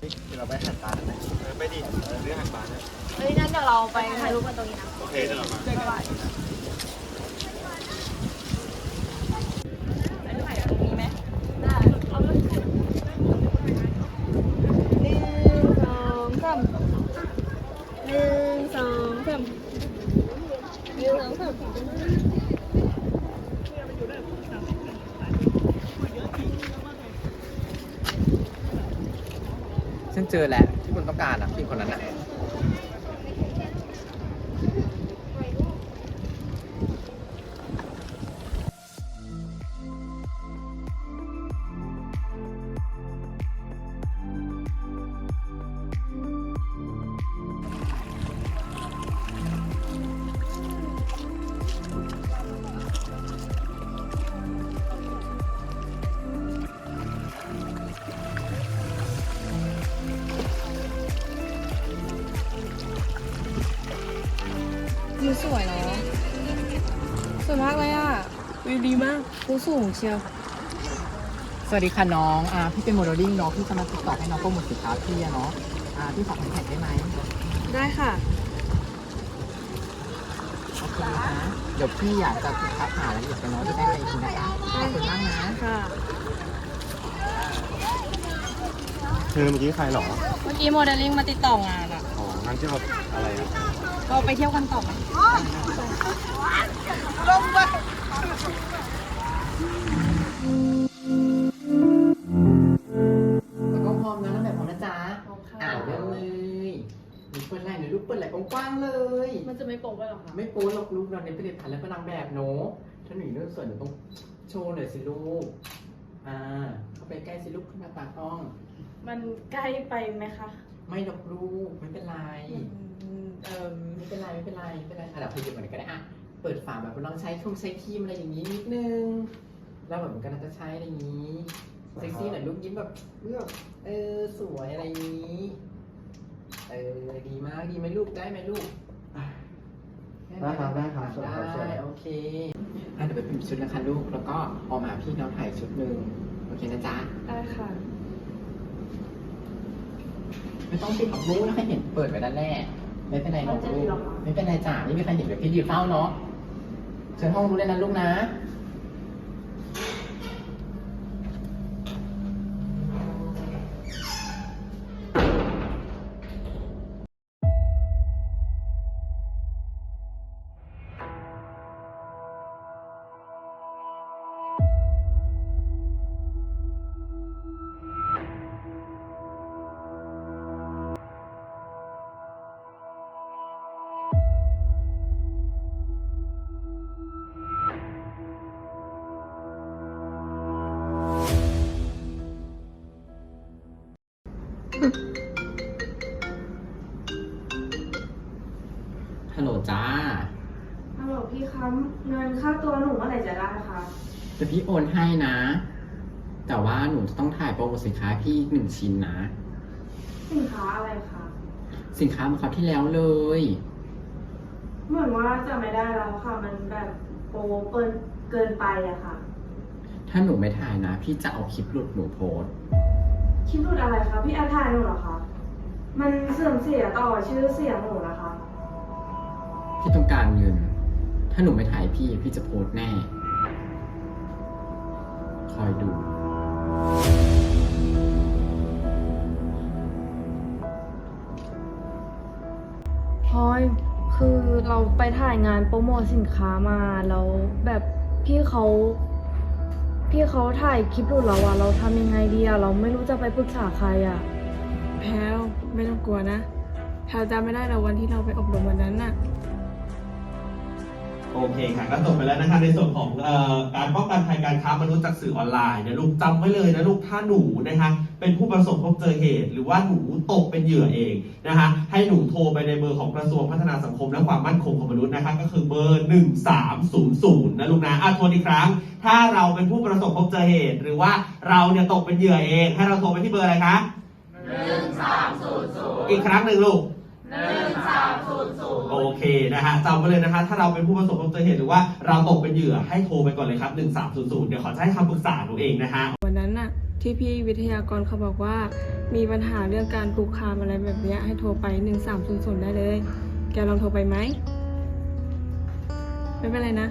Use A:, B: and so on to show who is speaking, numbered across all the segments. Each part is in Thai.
A: ไปดิเรื่องอาหารนะ
B: เฮ้ยงั้นเดี๋ยวเราไปถ่ายรูปกันตรงนี้นะ
A: โอเคเดี๋ยวเรามา
B: บ๊ายบายมีไหมได้เอาเลยหนึ่งสองสามหนึ่งสองสามหนึ่งสองสาม
C: ฉันเจอแล้วที่คุณต้องการอะพี่คนนั้นอะ
B: สวยเนาะสวยมากเลยอะวิวดีมากวิวสูงเชียว
C: สวัสดีค่ะน้อง อ่า พี่เป็นโมเดลลิ่งเนาะ พี่จะมาติดต่อให้น้องโปรโมทสินค้าพี่อะเนาะ อ่า พี่ขอคอนแทคได้ไหม
B: ได้ค่ะ
C: โอเคนะเดี๋ยวพี่อยากจะติดต่อหารายละเอียดกันเนาะจะได้ไปทีนะคะขอบคุณมากนะ
B: ค่ะ
A: เธอเมื่อกี้ใครหรอ
B: เมื่อกี้โมเดลลิ่งมาติดต่อ งานอะ
A: อ๋องั้นที่เราอะไรอะ
B: เราไปเที่ยวกันต่อไหม
C: แล้วก็พร้อมนะแล้วแบบพร้อมนะจ๊ะ
B: พร้อมค่ะ
C: อ่าเริ่มเลยมีเปิดไหล่หน่อยลูกเปิดไหล่กว้างๆเลย
B: มันจะไม่โป๊ะไปหรอคะ
C: ไม่โป๊หรอกลูกเราเน้นผลิตภัณฑ์และก็นางแบบเนาะถ้าหนูอยู่เรื่องส่วนหนูต้องโชว์หน่อยสิลูก อ่า เข้าไปใกล้สิลูกขึ้นมาตากล้อง
B: มันใกล้ไปไหมคะ
C: ไม่หรอกลูกไม่เป็นไร
B: เอ่อ
C: ไม่เป็นไรไม่เป็นไรไม่เป็นไรอะเราพยายามเหมือนกันก็ได้อะเปิดฝาแบบลองใช้คงใช้ครีมอะไรอย่างนี้นิดนึง แล้วแบบเหมือนกันจะใช้อะไรอย่างนี้เซ็กซี่หน่อยลูกยิ้มแบบเลือกเออสวยอะไรอย่างนี้เออดีมากดีไหมลูกได้ไหมลูก
A: ได้ครับได้ครับสวยครับสวย
C: ได้โอเคอะเดี๋ยวไปเปลี่ยนชุดนะคะลูกแล้วก็ออกมาพี่น้องถ่ายชุดหนึ่งโอเคนะจ๊ะ
B: ได้ค่ะ
C: ไม่ต้องปิดของลูกนะใครเห็นเปิดไว้ด้านแรก ไม่เป็นไรหรอกลูกไม่เป็นไรจ้ะไม่มีใครเห็นเดี๋ยวพี่ยืนเฝ้าเนาะเชิญห้องรู้เลยนะลูกนะ ฮัลโหลจ้า
D: ฮัลโหลพี่คะเงินค่าตัวหนูเมื่อไหร่จะได้คะ
C: จะพี่โอนให้นะ แต่ว่าหนูจะต้องถ่ายโปรโมทสินค้าพี่หนึ่งชิ้นนะ
D: สินค้าอะไรคะ
C: สินค้าเมื่อคราวที่แล้วเลย
D: เหมือนว่าจะไม่ได้แล้วค่ะ มันแบบโปรเกินเกินไปอะค่ะ
C: ถ้าหนูไม่ถ่ายนะ พี่จะเอาคลิปหลุดหนูโพสต์
D: คิดรูดอะไรคะพี่แอดทายหนูเหรอคะ มันเสื่อมเสียต่อชื่อเสียงหนูนะคะ
C: พี่ต้องการเงิน ถ้าหนูไม่ถ่ายพี่ พี่จะโพสต์แน่ คอยดู
D: พลอยคือเราไปถ่ายงานโปรโมทสินค้ามาแล้วแบบพี่เขา พี่เขาถ่ายคลิปหลุดเราอะเราทำยังไงดีอะเราไม่รู้จะไปปรึกษาใครอะ
E: แพลวไม่ต้องกลัวนะแพลวจำไม่ได้หรอกวันที่เราไปอบรมวันนั้นน่ะ
F: โอเคค่ะก็จบไปแล้วนะคะในส่วนของออการป้องกันภัยการค้ามนุษย์จากสื่อออนไลน์นะลูกจำไว้เลยนะลูกถ้าหนูนะคะเป็นผู้ประสบพบเจอเหตุ หรือว่าหนูตกเป็นเหยื่อเองนะคะให้หนูโทรไปในเบอร์ของกระทรวงพัฒนาสังคม และความมั่นคงของมนุษย์นะคะก็คือเบอร์ 1300นะลูกนะอะทวนอีกครั้ง ถ้าเราเป็นผู้ประสบพบเจอเหตุ หรือว่าเราเนี่ยตกเป็นเหยื่อเอง ให้เราโทรไปที่เบอร์อะไรคะ1300อีกครั้งหนึ่งลูก โอเคนะฮะจำไว้เลยนะคะ ถ้าเราเป็นผู้ประสบพบเจอเหตุหรือว่าเราตกเป็นเหยื่อให้โทรไปก่อนเลยครับ 1300 เดี๋ยวขอจะให้คำปรึกษาหนูเองนะฮะ
E: วันนั้นน่ะที่พี่วิทยากรเขาบอกว่า มีปัญหาเรื่องการคุกคามอะไรแบบเนี้ยให้โทรไป 1300 ได้เลย แกลองโทรไปไหม ไม่เป็นไรนะ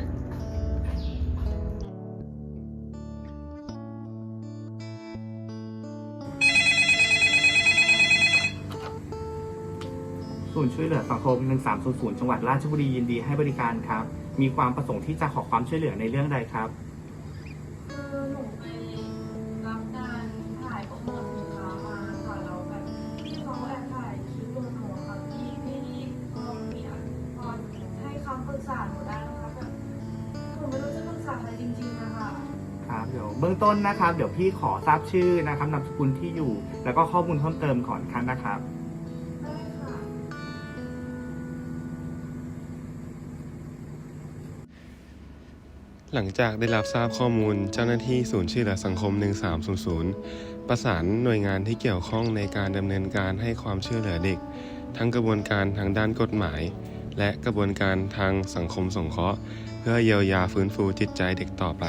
G: ศูนย์ช่วยเหลือสังคม 1300 จังหวัดราชบุรียินดีให้บริการครับ มีความประสงค์ที่จะขอความช่วยเหลือในเรื่องใดครับ
D: คือหนูไปรับการถ่ายโปรโมทสินค้ามาค่ะแล้วแบบพี่เขาแอบถ่ายคลิปตัวหนูค่ะพี่พี่พอมีอะพอให้คำปรึกษาหนูได้นะคะแบบหนูไม่รู้จะปรึกษาใครจริงๆนะคะ
G: ครับเดี๋ยวเบื้องต้นนะครับ เดี๋ยวพี่ขอทราบชื่อนะครับนามสกุลที่อยู่ แล้วก็ข้อมูลเพิ่มเติมก่อนครับนะครับ
A: หลังจากได้รับทราบข้อมูลเจ้าหน้าที่ศูนย์ช่วยเหลือสังคม 1300 ประสานหน่วยงานที่เกี่ยวข้องในการดำเนินการให้ความช่วยเหลือเด็ก ทั้งกระบวนการทางด้านกฎหมาย และกระบวนการทางสังคมสงเคราะห์ เพื่อเยียวยาฟื้นฟูจิตใจเด็กต่อไป